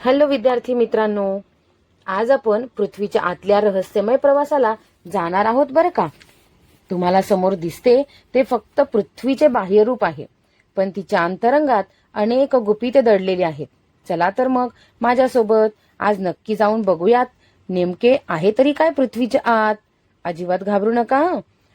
Hello विद्यार्थी मित्रांनो आज आपण पृथ्वीच्या आतल्या रहस्यमय प्रवासाला जाणार आहोत बरं का? तुम्हाला समोर दिसते ते फक्त पृथ्वीचे बाह्यरूप आहे पण तिच्या अंतरंगात अनेक गुपिते दडलेली आहेत. चला तर मग माझ्यासोबत आज नक्की जाऊन बघूयात नेमके आहे तरी काय पृथ्वीच्या आत? अजिबात घाबरू नका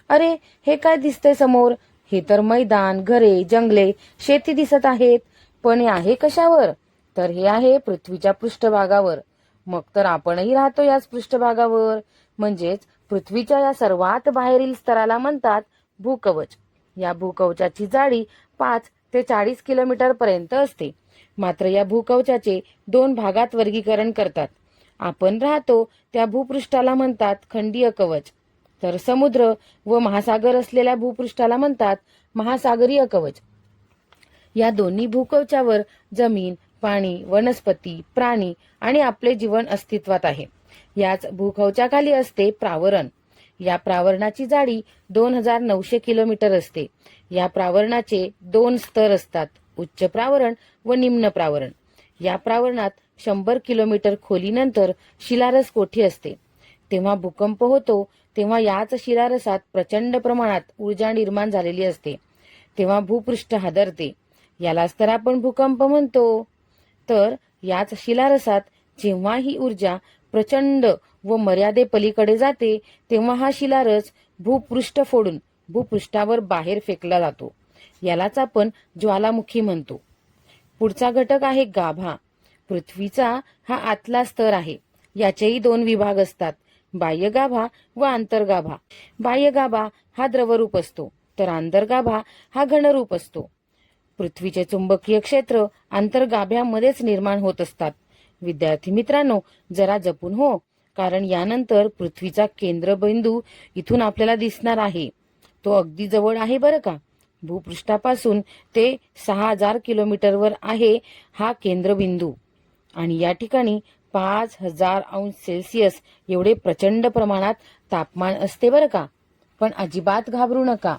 अरे हे काय दिसतंय समोर? हे तर मैदान घरे जंगले शेती दिसत आहेत पण हे आहे कशावर? तर हे आहे पृथ्वीच्या पृष्ठभागावर. मग तर आपणही राहतो याच पृष्ठभागावर. म्हणजेच पृथ्वीच्या या सर्वात बाहेरील स्तराला म्हणतात भूकवच. या भूकवचाची जाडी पाच ते चाळीस किलोमीटर पर्यंत असते. मात्र या भूकवचाचे दोन भागात वर्गीकरण करतात. आपण राहतो त्या भूपृष्ठाला म्हणतात खंडीय कवच. तर समुद्र व महासागर असलेल्या भूपृष्ठाला म्हणतात महासागरीय कवच. या दोन्ही भूकवचावर जमीन पाणी वनस्पती प्राणी आणि आपले जीवन अस्तित्वात आहे. याच भूकवचाखाली असते प्रावरण. या प्रावरणाची जाडी दोन हजार नऊशे किलोमीटर असते. या प्रावरणाचे दोन स्तर असतात उच्च प्रावरण व निम्न प्रावरण. या प्रावरणात शंभर किलोमीटर खोलीनंतर शिलारस कोठी असते. तेव्हा भूकंप होतो तेव्हा याच शिलारसात प्रचंड प्रमाणात ऊर्जा निर्माण झालेली असते. तेव्हा भूपृष्ठ हादरते. यालाच तर आपण भूकंप म्हणतो. तर याच शिलारसात जेव्हा ही ऊर्जा प्रचंड व मर्यादे पलीकडे जाते तेव्हा हा शिलारस भूपृष्ठ फोडून भूपृष्ठावर बाहेर फेकला जातो. यालाच आपण ज्वालामुखी म्हणतो. पुढचा घटक आहे गाभा. पृथ्वीचा हा आतला स्तर आहे. याचेही दोन विभाग असतात. बाह्यगाभा व आंतरगाभा. बाह्यगाभा हा द्रवरूप असतो तर आंतरगाभा हा घनरूप असतो. पृथ्वीचे चुंबकीय क्षेत्र आंतरगाभ्यामध्येच निर्माण होत असतात. विद्यार्थी मित्रांनो जरा जपून हो कारण यानंतर पृथ्वीचा केंद्रबिंदू इथून आपल्याला दिसणार आहे. तो अगदी जवळ आहे बरं का? भूपृष्ठापासून ते सहा हजार किलोमीटरवर आहे हा केंद्रबिंदू. आणि या ठिकाणी पाच हजार अंश सेल्सिअस एवढे प्रचंड प्रमाणात तापमान असते बरं का? पण अजिबात घाबरू नका.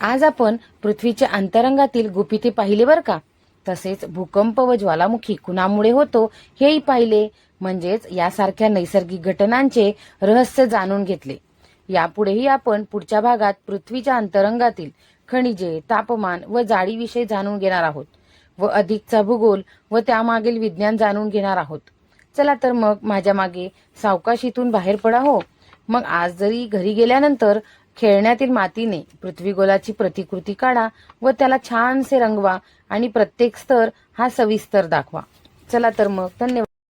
आज आपण पृथ्वीच्या अंतरंगातील गुपिते पाहिले बरं का? तसेच भूकंप व ज्वालामुखी कुणामुळे होतो हेही पाहिले. म्हणजेच यासारख्या नैसर्गिक घटनांचे रहस्य जाणून घेतले. यापुढेही आपण पुढच्या भागात पृथ्वीच्या अंतरंगातील खनिजे तापमान व जाळीविषयी जाणून घेणार आहोत व अधिकचा भूगोल व त्यामागील विज्ञान जाणून घेणार आहोत. चला तर मग माझ्या मागे सावकाशीतून बाहेर पडा हो. मग आज जरी घरी गेल्यानंतर खेळण्यातील मातीने पृथ्वीगोलाची प्रतिकृती काढा व त्याला छानसे रंगवा आणि प्रत्येक स्तर हा सविस्तर दाखवा. चला तर मग धन्यवाद.